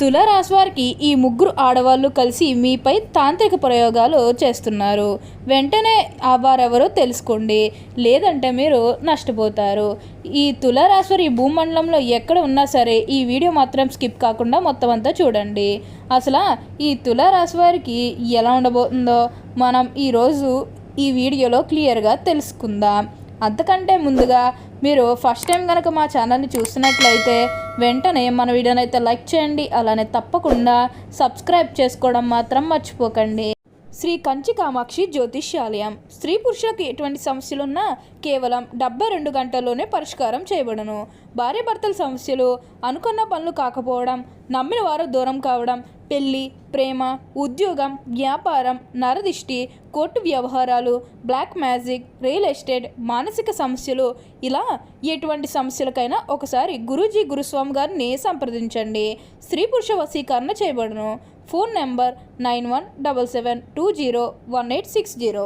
తులారాశి వారికి ఈ ముగ్గురు ఆడవాళ్ళు కలిసి మీపై తాంత్రిక ప్రయోగాలు చేస్తున్నారు. వెంటనే వారెవరో తెలుసుకోండి. లేదంటే మీరు నష్టపోతారు. ఈ తులారాశి వారి భూమండలంలో ఎక్కడ ఉన్నా సరే ఈ వీడియో మాత్రం స్కిప్ కాకుండా మొత్తం అంతా చూడండి. అసలు ఈ తులారాశి వారికి ఎలా ఉండబోతుందో మనం ఈరోజు ఈ వీడియోలో క్లియర్గా తెలుసుకుందాం. అంతకంటే ముందుగా మీరు ఫస్ట్ టైం కనుక మా ఛానల్ని చూస్తున్నట్లయితే వెంటనే మన వీడియోని అయితే లైక్ చేయండి అలానే తప్పకుండా సబ్స్క్రైబ్ చేసుకోవడం మాత్రం మర్చిపోకండి. శ్రీ కంచి కామాక్షి జ్యోతిష్యాలయం. స్త్రీ పురుషులకు ఎటువంటి సమస్యలున్నా కేవలం డెబ్బై రెండు గంటల్లోనే పరిష్కారం చేయబడను. భార్యాభర్తల సమస్యలు అనుకున్న పనులు కాకపోవడం నమ్మిన వారు దూరం కావడం పెళ్ళి ప్రేమ ఉద్యోగం వ్యాపారం నరదిష్టి కోర్టు వ్యవహారాలు బ్లాక్ మ్యాజిక్ రియల్ ఎస్టేట్ మానసిక సమస్యలు. ఇలా ఎటువంటి సమస్యలకైనా ఒకసారి గురూజీ గురుస్వామి గారిని సంప్రదించండి. స్త్రీ పురుష వశీకరణ చేయబడును. Phone number nine one double seven two zero one eight six zero.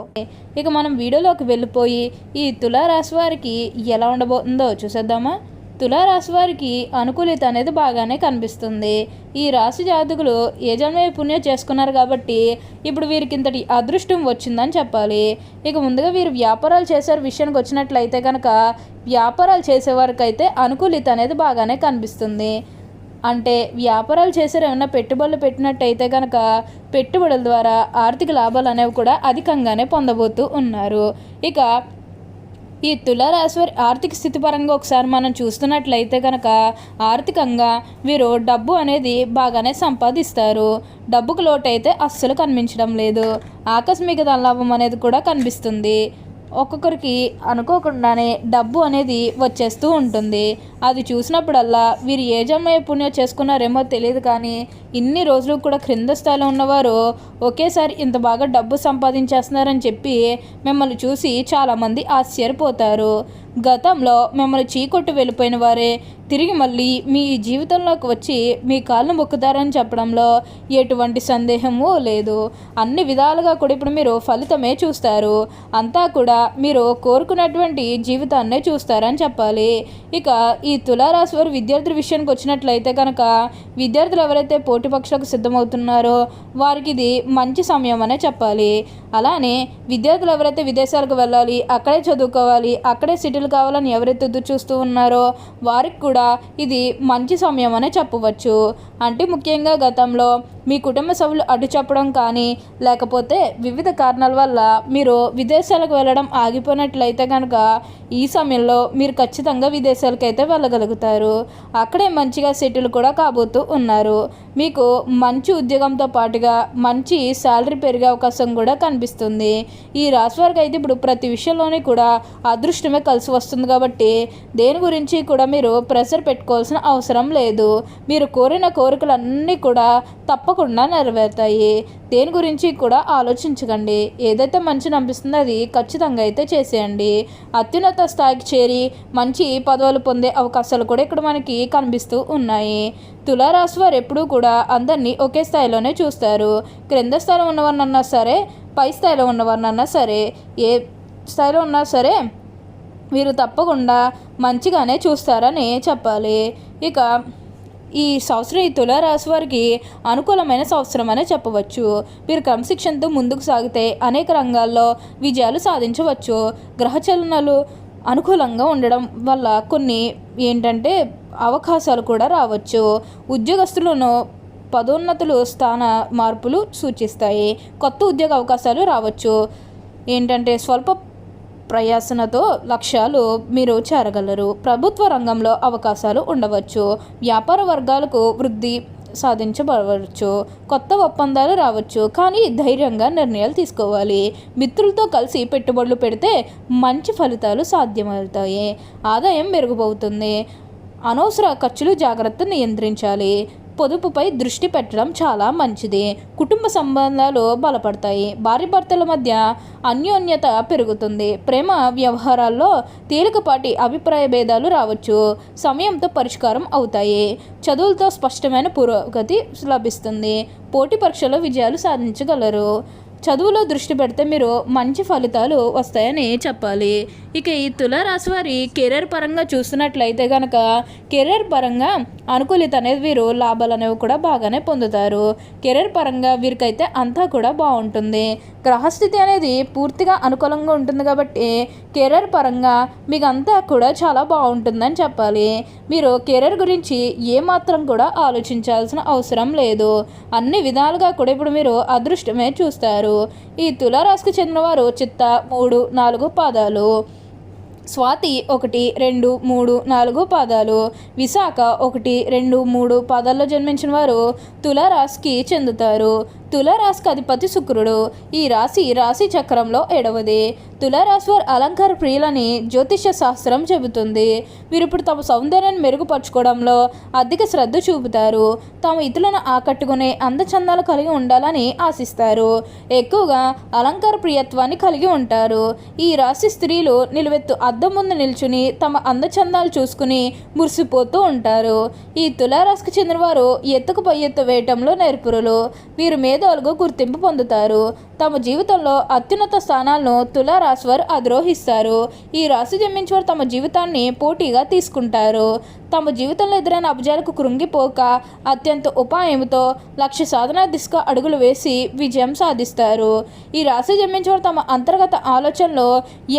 ఇక మనం వీడియోలోకి వెళ్ళిపోయి ఈ తులారాశి వారికి ఎలా ఉండబోతుందో చూసేద్దామా? తులారాశి వారికి అనుకూలిత అనేది బాగానే కనిపిస్తుంది. ఈ రాశి జాతకులు ఏ జన్మే పుణ్యం చేసుకున్నారు కాబట్టి ఇప్పుడు వీరికి ఇంతటి అదృష్టం వచ్చిందని చెప్పాలి. ఇక ముందుగా వీరు వ్యాపారాలు చేసే విషయానికి వచ్చినట్లయితే కనుక వ్యాపారాలు చేసేవారికైతే అనుకూలిత అనేది బాగానే కనిపిస్తుంది. అంటే వ్యాపారాలు చేసే ఏమైనా పెట్టుబడులు పెట్టినట్టయితే కనుక పెట్టుబడుల ద్వారా ఆర్థిక లాభాలు అనేవి కూడా అధికంగానే పొందబోతూ ఉన్నారు. ఇక ఈ తులారాశి వారి ఆర్థిక స్థితి పరంగా ఒకసారి మనం చూస్తున్నట్లయితే కనుక ఆర్థికంగా వీరు డబ్బు అనేది బాగానే సంపాదిస్తారు. డబ్బుకు లోటైతే అస్సలు కనిపించడం లేదు. ఆకస్మిక ధనలాభం అనేది కూడా కనిపిస్తుంది. ఒక్కొక్కరికి అనుకోకుండానే డబ్బు అనేది వచ్చేస్తూ ఉంటుంది. అది చూసినప్పుడల్లా వీరు ఏ జన్మ పుణ్యం చేసుకున్నారేమో తెలియదు కానీ ఇన్ని రోజులు కూడా క్రింద స్థాయిలో ఉన్నవారు ఒకేసారి ఇంత బాగా డబ్బు సంపాదించేస్తున్నారని చెప్పి మిమ్మల్ని చూసి చాలామంది ఆశ్చర్యపోతారు. గతంలో మిమ్మల్ని చీకొట్టు వెళ్ళిపోయిన వారే. తిరిగి మళ్ళీ మీ జీవితంలోకి వచ్చి మీ కాళ్ళు మొక్కుతారని చెప్పడంలో ఎటువంటి సందేహము లేదు. అన్ని విధాలుగా కూడా ఇప్పుడు మీరు ఫలితమే చూస్తారు. అంతా కూడా మీరు కోరుకున్నటువంటి జీవితాన్నే చూస్తారని చెప్పాలి. ఇక ఈ తులారాశి వారు విద్యార్థుల విషయానికి వచ్చినట్లయితే కనుక విద్యార్థులు ఎవరైతే పోటీ పక్షులకు సిద్ధమవుతున్నారో వారికి ఇది మంచి సమయం అనే చెప్పాలి. అలానే విద్యార్థులు ఎవరైతే విదేశాలకు వెళ్ళాలి అక్కడే చదువుకోవాలి అక్కడే సిటీలు కావాలని ఎవరైతే ఎదురు చూస్తూ ఉన్నారో వారికి కూడా ఇది మంచి సమయం అనే చెప్పవచ్చు. అంటే ముఖ్యంగా గతంలో మీ కుటుంబ సభ్యులు అడ్డు చెప్పడం కానీ లేకపోతే వివిధ కారణాల వల్ల మీరు విదేశాలకు వెళ్ళడం ఆగిపోయినట్లయితే కనుక ఈ సమయంలో మీరు ఖచ్చితంగా విదేశాలకు అయితే వెళ్ళగలుగుతారు. అక్కడే మంచిగా సెటిల్ కూడా కాబోతూ ఉన్నారు. మీకు మంచి ఉద్యోగంతో పాటుగా మంచి శాలరీ పెరిగే అవకాశం కూడా కనిపిస్తుంది. ఈ రాశి వారికి అయితే ఇప్పుడు ప్రతి విషయంలోనే కూడా అదృష్టమే కలిసి వస్తుంది కాబట్టి దేని గురించి కూడా మీరు ప్రెషర్ పెట్టుకోవాల్సిన అవసరం లేదు. మీరు కోరిన కోరికలన్నీ కూడా తప్పకుండా నెరవేరుతాయి. దేని గురించి కూడా ఆలోచించకండి. ఏదైతే మంచిని అనిపిస్తుందో అది ఖచ్చితంగా అయితే చేసేయండి. అత్యున్నత స్థాయికి చేరి మంచి పదవులు పొందే అవకాశాలు కూడా ఇక్కడ మనకి కనిపిస్తూ ఉన్నాయి. తులారాశి వారు ఎప్పుడూ కూడా అందరినీ ఒకే స్థాయిలోనే చూస్తారు. క్రింద స్థాయిలో ఉన్నవారినన్నా సరే పై స్థాయిలో ఉన్నవారినన్నా సరే ఏ స్థాయిలో ఉన్నా సరే వీరు తప్పకుండా మంచిగానే చూస్తారని చెప్పాలి. ఇక ఈ సంవత్సరం ఈ తులారాశి వారికి అనుకూలమైన సంవత్సరం అనే చెప్పవచ్చు. వీరు క్రమశిక్షణతో ముందుకు సాగితే అనేక రంగాల్లో విజయాలు సాధించవచ్చు. గ్రహచలనాలు అనుకూలంగా ఉండడం వల్ల కొన్ని ఏంటంటే అవకాశాలు కూడా రావచ్చు. ఉద్యోగస్తులను పదోన్నతులు స్థాన మార్పులు సూచిస్తాయి. కొత్త ఉద్యోగ అవకాశాలు రావచ్చు. ఏంటంటే స్వల్ప ప్రయాసనతో లక్ష్యాలు మీరు చేరగలరు. ప్రభుత్వ రంగంలో అవకాశాలు ఉండవచ్చు. వ్యాపార వర్గాలకు వృద్ధి సాధించబడవచ్చు. కొత్త ఒప్పందాలు రావచ్చు. కానీ ధైర్యంగా నిర్ణయాలు తీసుకోవాలి. మిత్రులతో కలిసి పెట్టుబడులు పెడితే మంచి ఫలితాలు సాధ్యమవుతాయి. ఆదాయం మెరుగుపవుతుంది అనవసర ఖర్చులు జాగ్రత్త నియంత్రించాలి. పొదుపుపై దృష్టి పెట్టడం చాలా మంచిది. కుటుంబ సంబంధాలు బలపడతాయి. భార్య భర్తల మధ్య అన్యోన్యత పెరుగుతుంది. ప్రేమ వ్యవహారాల్లో తేలికపాటి అభిప్రాయ భేదాలు రావచ్చు. సమయంతో పరిష్కారం అవుతాయి. చదువులతో స్పష్టమైన పురోగతి లభిస్తుంది. పోటీ పరీక్షలో విజయాలు సాధించగలరు. చదువులో దృష్టి పెడితే మీరు మంచి ఫలితాలు వస్తాయని చెప్పాలి. ఇక ఈ తులారాశి వారి కెరీర్ పరంగా చూస్తున్నట్లయితే కనుక కెరీర్ పరంగా అనుకూలిత అనేది వీరు లాభాలు అనేవి కూడా బాగానే పొందుతారు. కెరీర్ పరంగా వీరికైతే అంతా కూడా బాగుంటుంది. గ్రహస్థితి అనేది పూర్తిగా అనుకూలంగా ఉంటుంది కాబట్టి కెరీర్ పరంగా మీకు అంతా కూడా చాలా బాగుంటుందని చెప్పాలి. మీరు కెరీర్ గురించి ఏమాత్రం కూడా ఆలోచించాల్సిన అవసరం లేదు. అన్ని విధాలుగా కూడా ఇప్పుడు మీరు అదృష్టమే చూస్తారు. ఈ తులారాశికి చెందినవారు చిత్త మూడు నాలుగు పాదాలు. స్వాతి ఒకటి రెండు మూడు నాలుగు పాదాలు. విశాఖ ఒకటి రెండు మూడు పాదాల్లో జన్మించిన వారు తులారాశికి చెందుతారు. తులారాశికి అధిపతి శుక్రుడు. ఈ రాశి రాశి చక్రంలో ఏడవది. తులారాశి వారు అలంకార ప్రియులని జ్యోతిష శాస్త్రం చెబుతుంది. వీరు ఇప్పుడు తమ సౌందర్యాన్ని మెరుగుపరచుకోవడంలో అధిక శ్రద్ధ చూపుతారు. తాము ఇతరులను ఆకట్టుకునే అందచందాలు కలిగి ఉండాలని ఆశిస్తారు. ఎక్కువగా అలంకార ప్రియత్వాన్ని కలిగి ఉంటారు. ఈ రాశి స్త్రీలు నిలువెత్తు అద్దం ముందు నిల్చుని తమ అందచందాలు చూసుకుని మురిసిపోతూ ఉంటారు. ఈ తులారాశికి చెందిన వారు ఎత్తుకు పై ఎత్తు వేయటంలో నేర్పురులు. వీరు మీద మేధావులుగా గుర్తింపు పొందుతారు. తమ జీవితంలో అత్యున్నత స్థానాలను తులారాశి వారు అధిరోహిస్తారు. ఈ రాశి జన్మించిన వారు తమ జీవితాన్ని పోటీగా తీసుకుంటారు. తమ జీవితంలో ఎదురైన అభిజాలకు కృంగిపోక అత్యంత ఉపాయంతో లక్ష్య సాధన దిశగా అడుగులు వేసి విజయం సాధిస్తారు. ఈ రాశి జన్మించినవారు తమ అంతర్గత ఆలోచనలు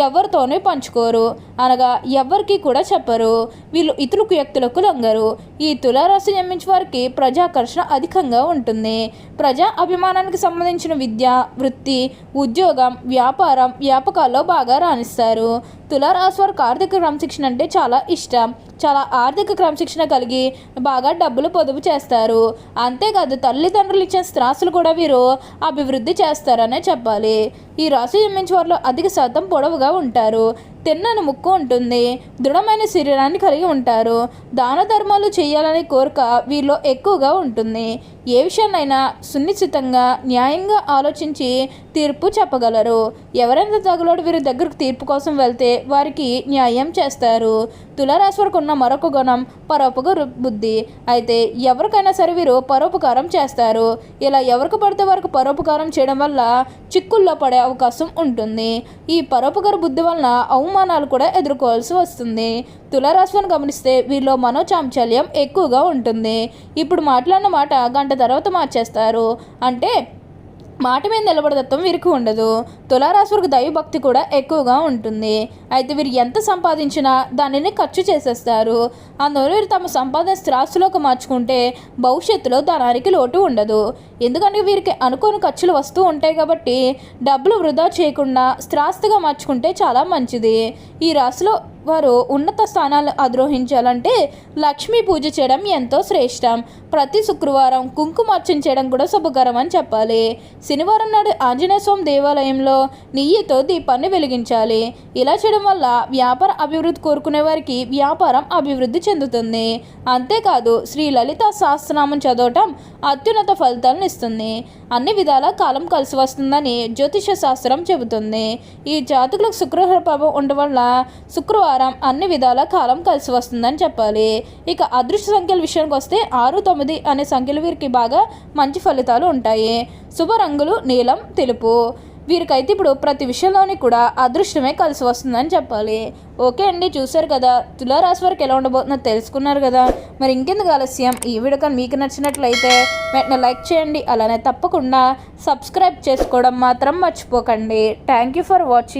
ఎవరితోనే పంచుకోరు. అనగా ఎవరికి కూడా చెప్పరు. వీళ్ళు ఇతరులకు వ్యక్తులకు లొంగరు. ఈ తులారాశి జన్మించిన వారికి ప్రజాకర్షణ అధికంగా ఉంటుంది. ప్రజా అభిమానానికి సంబంధించిన విద్య వృత్తి ఉద్యోగం వ్యాపారం వ్యాపకాల్లో బాగా రాణిస్తారు. తులారాశి వారికి ఆర్థిక క్రమశిక్షణ అంటే చాలా ఇష్టం. చాలా ఆర్థిక క్రమశిక్షణ కలిగి బాగా డబ్బులు పొదుపు చేస్తారు. అంతేకాదు తల్లిదండ్రులు ఇచ్చే స్థిరాస్తులు కూడా వీరు అభివృద్ధి చేస్తారనే చెప్పాలి. ఈ రాశి జన్మించే వారిలో అధిక శాతం పొడవుగా ఉంటారు. తిన్నని ముక్కు ఉంటుంది. దృఢమైన శరీరాన్ని కలిగి ఉంటారు. దాన ధర్మాలు చేయాలనే కోరిక వీరిలో ఎక్కువగా ఉంటుంది. ఏ విషయాన్నైనా సునిశ్చితంగా న్యాయంగా ఆలోచించి తీర్పు చెప్పగలరు. ఎవరైనా తగులోడు వీరి దగ్గరకు తీర్పు కోసం వెళ్తే వారికి న్యాయం చేస్తారు. తులారాశి ఉన్న మరొక గుణం పరోపకార బుద్ధి. అయితే ఎవరికైనా సరే వీరు పరోపకారం చేస్తారు. ఇలా ఎవరికి పడితే వారికి పరోపకారం చేయడం వల్ల చిక్కుల్లో పడే అవకాశం ఉంటుంది. ఈ పరోపకార బుద్ధి వలన అవమానాలు కూడా ఎదుర్కోవాల్సి వస్తుంది. తులారాశిని గమనిస్తే వీరిలో మనోచాంచల్యం ఎక్కువగా ఉంటుంది. ఇప్పుడు మాట్లాడిన మాట గంట తర్వాత మార్చేస్తారు. అంటే మాట మీద నిలబడదత్వం వీరికి ఉండదు. తులారాశి వారికి దైవభక్తి కూడా ఎక్కువగా ఉంటుంది. అయితే వీరు ఎంత సంపాదించినా దానిని ఖర్చు చేసేస్తారు. అందువల్ల వీరు తమ సంపాదన స్థిరాస్తులోకి మార్చుకుంటే భవిష్యత్తులో ధనానికి లోటు ఉండదు. ఎందుకంటే వీరికి అనుకోని ఖర్చులు వస్తూ ఉంటాయి కాబట్టి డబ్బులు వృధా చేయకుండా స్థిరాస్తిగా మార్చుకుంటే చాలా మంచిది. ఈ రాశిలో వారు ఉన్నత స్థానాలు అధిరోహించాలంటే లక్ష్మీ పూజ చేయడం ఎంతో శ్రేష్టం. ప్రతి శుక్రవారం కుంకుమార్చన చేయడం కూడా శుభకరం అని చెప్పాలి. శనివారం నాడు ఆంజనేయ స్వామి దేవాలయంలో నెయ్యితో దీపాన్ని వెలిగించాలి. ఇలా చేయడం వల్ల వ్యాపార అభివృద్ధి కోరుకునే వారికి వ్యాపారం అభివృద్ధి చెందుతుంది. అంతేకాదు శ్రీ లలిత సహస్రనామం చదవటం అత్యున్నత ఫలితాలను ఇస్తుంది. అన్ని విధాల కాలం కలిసి వస్తుందని జ్యోతిష శాస్త్రం చెబుతుంది. ఈ జాతకులకు శుక్రవార ప్రభావం ఉండడం వల్ల శుక్రవారం అన్ని విధాల కాలం కలిసి వస్తుందని చెప్పాలి. ఇక అదృష్ట సంఖ్యల విషయానికి వస్తే ఆరు తొమ్మిది అనే సంఖ్యలు వీరికి బాగా మంచి ఫలితాలు ఉంటాయి. శుభ రంగులు నీలం తెలుపు. వీరికైతే ఇప్పుడు ప్రతి విషయంలోని కూడా అదృష్టమే కలిసి వస్తుందని చెప్పాలి. ఓకే అండి చూశారు కదా. తులారాశి వారికి ఎలా ఉండబోతుందో తెలుసుకున్నారు కదా. మరి ఇంకెందుకు ఆలస్యం? ఈ వీడియో కానీ మీకు నచ్చినట్లయితే వెంటనే లైక్ చేయండి. అలానే తప్పకుండా సబ్స్క్రైబ్ చేసుకోవడం మాత్రం మర్చిపోకండి. Thank you for watching.